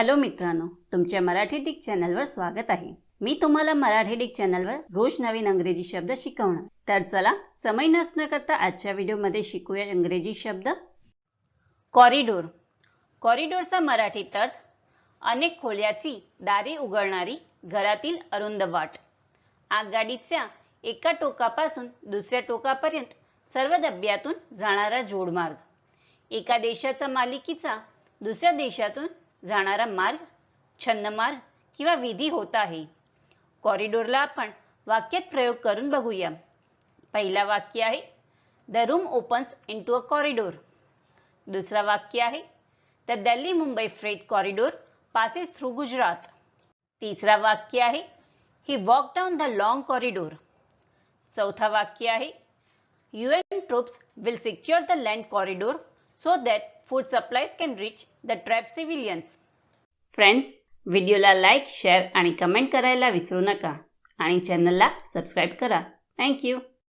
Hello मित्रांनो तुमच्या Marathi Dick चॅनलवर स्वागत आहे. मी तुम्हाला मराठी डिक चॅनलवर रोज नवीन अंग्रेजी शब्द शिकवणार. तर चला समय नसणं करता आजच्या व्हिडिओमध्ये शिकूया इंग्रजी शब्द. कॉरिडोर. कॉरिडोरचा मराठीत अर्थ अनेक खोल्याची दारे उघडणारी घरातील अरुंद वाट. आगगाडीच्या एका टोकापासून दुसऱ्या टोकापर्यंत सर्व डब्यातून जाणारा जोडमार्ग. एका देशाचा मालिकीचा दुसऱ्या देशातून जाणारा मार्ग छन्नमार्ग किंवा विधी होत आहे. कॉरिडोरला आपण वाक्यात प्रयोग करून बघूया. पहिला वाक्य आहे the room opens into a corridor. दुसरा वाक्य आहे the Delhi Mumbai freight corridor passes through Gujarat. तिसरा वाक्य आहे he walk down the long corridor. चौथा वाक्य आहे UN troops will secure the land corridor so that food supplies can reach the trapped civilians. Friends व्हिडिओला like share आणि comment करायला विसरू नका. आणि चॅनलला सबस्क्राईब करा. थँक्यू